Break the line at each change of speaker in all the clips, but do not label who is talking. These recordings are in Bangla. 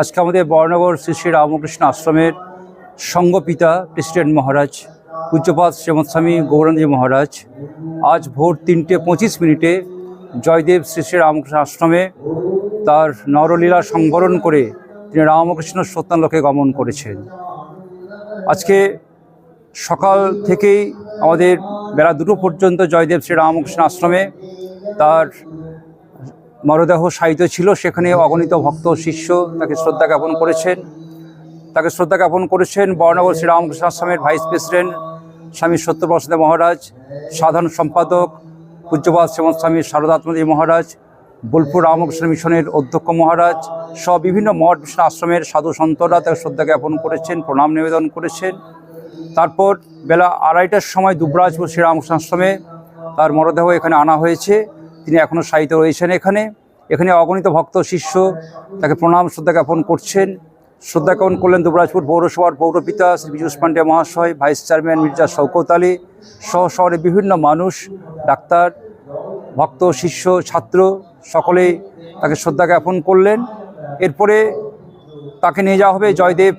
আজকে আমাদের বর্ণনগর শ্রী শ্রী রামকৃষ্ণ আশ্রমের সঙ্গপিতা প্রেসিডেন্ট মহারাজ পূজ্যপাত শ্রীমৎস্বামী গৌরাঙ্গী মহারাজ আজ ভোর তিনটে পঁচিশ মিনিটে জয়দেব শ্রী শ্রী রামকৃষ্ণ আশ্রমে তার নরলীলা সংবরণ করে তিনি রামকৃষ্ণ সত্যালোকে গমন করেছেন। আজকে সকাল থেকেই আমাদের বেলা দুটো পর্যন্ত জয়দেব শ্রী রামকৃষ্ণ আশ্রমে তার মরদেহ সাহিত্য ছিল, সেখানে অগণিত ভক্ত শিষ্য তাকে শ্রদ্ধা জ্ঞাপন করেছেন। তাকে শ্রদ্ধা জ্ঞাপন করেছেন বর্ণগর শ্রী রামকৃষ্ণ আশ্রমের ভাইস প্রেসিডেন্ট স্বামী সত্যপ্রসাদ মহারাজ, সাধারণ সম্পাদক পূজ্যপাত শ্রীমৎ স্বামী শারদাত্মদী মহারাজ, বোলপুর রামকৃষ্ণ মিশনের অধ্যক্ষ মহারাজ সব বিভিন্ন মঠ মিশন আশ্রমের সাধু সন্তরা তাকে শ্রদ্ধা জ্ঞাপন করেছেন, প্রণাম নিবেদন করেছেন। তারপর বেলা আড়াইটার সময় দুবরাজপুর শ্রীরামকৃষ্ণ আশ্রমে তার মরদেহ এখানে আনা হয়েছে। তিনি এখনও সাহিত্য রয়েছেন এখানে। এখানে অগণিত ভক্ত শিষ্য তাকে প্রণাম, শ্রদ্ধা জ্ঞাপন করছেন। শ্রদ্ধা জ্ঞাপন করলেন দুবরাজপুর পৌরসভার পৌরপিতা শ্রী পীযুষ পান্ডে মহাশয়, ভাইস চেয়ারম্যান মির্জা শওকত আলী সহ শহরে বিভিন্ন মানুষ, ডাক্তার, ভক্ত, শিষ্য, ছাত্র সকলেই তাকে শ্রদ্ধা জ্ঞাপন করলেন। এরপরে তাকে নিয়ে যাওয়া হবে জয়দেব,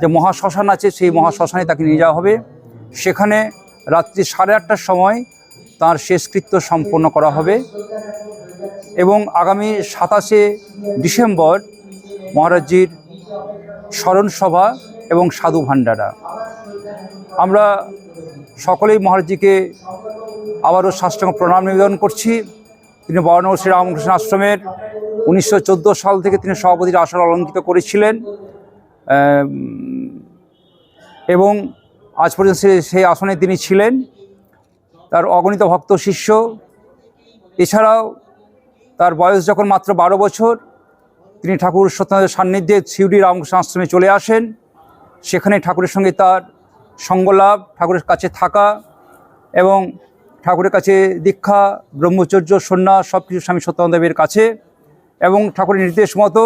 যে মহাশ্মশান আছে সেই মহাশ্মশানে তাকে নিয়ে যাওয়া হবে। সেখানে রাত্রি সাড়ে আটটার সময় তার শেষকৃত্য সম্পন্ন করা হবে। এবং আগামী সাতাশে ডিসেম্বর মহারাজজির স্মরণসভা এবং সাধু ভাণ্ডারা। আমরা সকলেই মহারাজজিকে আবারও সাষ্টাঙ্গ প্রণাম নিবেদন করছি। তিনি বর্ণব শ্রী রামকৃষ্ণ আশ্রমের উনিশশো চোদ্দ সাল থেকে তিনি সভাপতির আসন অলঙ্কিত করেছিলেন। এবং আজ পর্যন্ত সেই আসনে তিনি ছিলেন। তার অগণিত ভক্ত শিষ্য। এছাড়াও তার বয়স যখন মাত্র বারো বছর, তিনি ঠাকুর সত্যনাথের সান্নিধ্যে শিউরি রামকৃষ্ণ আশ্রমে চলে আসেন। সেখানে ঠাকুরের সঙ্গে তার সঙ্গলাভ, ঠাকুরের কাছে থাকা এবং ঠাকুরের কাছে দীক্ষা, ব্রহ্মচর্য, সন্ন্যাস সব কিছু স্বামী সত্যানন্দেবের কাছে এবং ঠাকুরের নির্দেশ মতো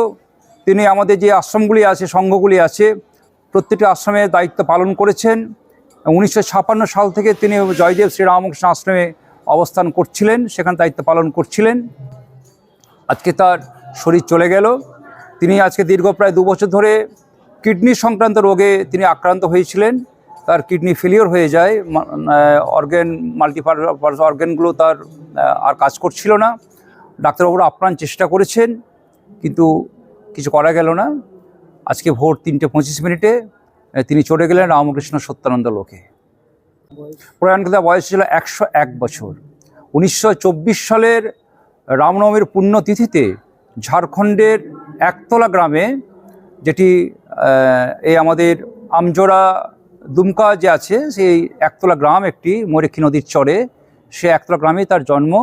তিনি আমাদের যে আশ্রমগুলি আছে, সংঘগুলি আছে, প্রত্যেকটি আশ্রমের দায়িত্ব পালন করেছেন। উনিশশো সাল থেকে তিনি জয়দেব শ্রীরামকৃষ্ণ আশ্রমে অবস্থান করছিলেন, সেখানে দায়িত্ব পালন করছিলেন। আজকে তার শরীর চলে গেল। তিনি আজকে দীর্ঘ প্রায় দু বছর ধরে কিডনি সংক্রান্ত রোগে তিনি আক্রান্ত হয়েছিলেন। তার কিডনি ফেলিওর হয়ে যায়। অর্গ্যান মাল্টিপারপাস অর্গ্যানগুলো তার আর কাজ করছিল না। ডাক্তারবাবুরা আপ্রাণ চেষ্টা করেছেন, কিন্তু কিছু করা গেল না। আজকে ভোর তিনটে পঁচিশ মিনিটে তিনি চলে গেলেন রামকৃষ্ণ সত্যানন্দ লোকে। প্রয়াণকৃতা বয়স ছিল একশো এক বছর। উনিশশো চব্বিশ সালের রামনবমীর পুণ্যতিথিতে ঝাড়খণ্ডের একতলা গ্রামে, যেটি এই আমাদের আমজোড়া দুমকা যে আছে, সেই একতলা গ্রাম একটি মরেক্ষী নদীর চরে, সে একতলা গ্রামে তার জন্ম।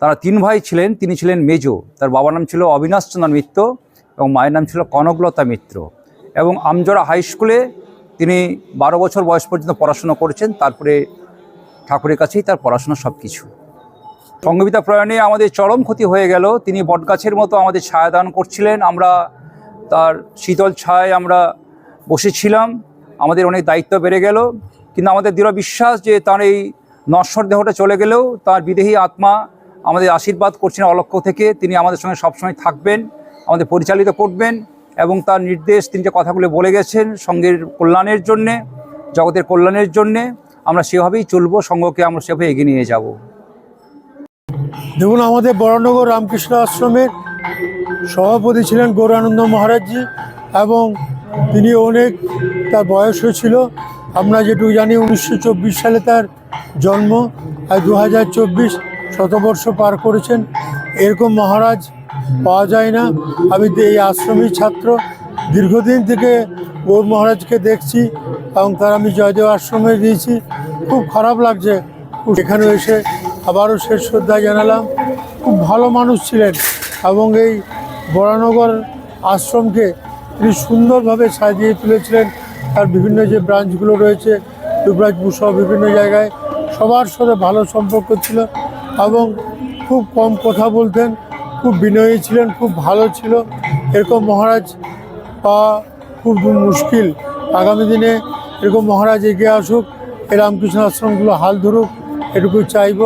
তারা তিন ভাই ছিলেন, তিনি ছিলেন মেজো। তার বাবার নাম ছিল অবিনাশ চন্দ্র মিত্র এবং মায়ের নাম ছিল কনকলতা মিত্র। এবং আমজোড়া হাই স্কুলে তিনি বারো বছর বয়স পর্যন্ত পড়াশোনা করেছেন, তারপরে ঠাকুরের কাছেই তার পড়াশোনা সব কিছু সঙ্গীতা প্রয়াণে আমাদের চরম ক্ষতি হয়ে গেল। তিনি বটগাছের মতো আমাদের ছায়াদান করছিলেন। আমরা তার শীতল ছায় আমরা বসেছিলাম। আমাদের অনেক দায়িত্ব বেড়ে গেল। কিন্তু আমাদের দৃঢ় বিশ্বাস যে তার এই নশ্বর দেহটা চলে গেলেও তার বিদেহী আত্মা আমাদের আশীর্বাদ করছেন অলক্ষ থেকে। তিনি আমাদের সঙ্গে সবসময় থাকবেন, আমাদের পরিচালিত করবেন। এবং তার নির্দেশ, তিনি যে কথাগুলো বলে গেছেন সঙ্গের কল্যাণের জন্যে, জগতের কল্যাণের জন্যে, আমরা সেভাবেই চলবো, সঙ্গকে আমরা সেভাবে এগিয়ে নিয়ে যাব।
দেখুন, আমাদের বরানগর রামকৃষ্ণ আশ্রমের সভাপতি ছিলেন গৌরানন্দ মহারাজজি এবং তিনি অনেক, তার বয়স হয়েছিল। আমরা যেটুকু জানি, উনিশশো চব্বিশ সালে তার জন্ম। আর দু হাজার চব্বিশ শতবর্ষ পার করেছেন। এরকম মহারাজ পাওয়া যায় না। আমি এই আশ্রমের ছাত্র দীর্ঘদিন থেকে গৌর মহারাজকে দেখছি এবং তার আমি জয়দেব আশ্রমে দিয়েছি খুব খারাপ লাগছে। এখানে এসে আবারও শেষ শ্রদ্ধা জানালাম। খুব ভালো মানুষ ছিলেন এবং এই বরানগর আশ্রমকে তিনি সুন্দরভাবে সাজিয়ে তুলেছিলেন। তার বিভিন্ন যে ব্রাঞ্চগুলো রয়েছে দুবরাজপুর সহ বিভিন্ন জায়গায়, সবার সাথে ভালো সম্পর্ক ছিল এবং খুব কম কথা বলতেন। খুব বিনয়ী ছিলেন, খুব ভালো ছিল। এরকম মহারাজ পাওয়া খুব মুশকিল। আগামী দিনে এরকম মহারাজ এগিয়ে আসুক, এই রামকৃষ্ণ আশ্রমগুলো হাল ধরুক এটুকু চাইব।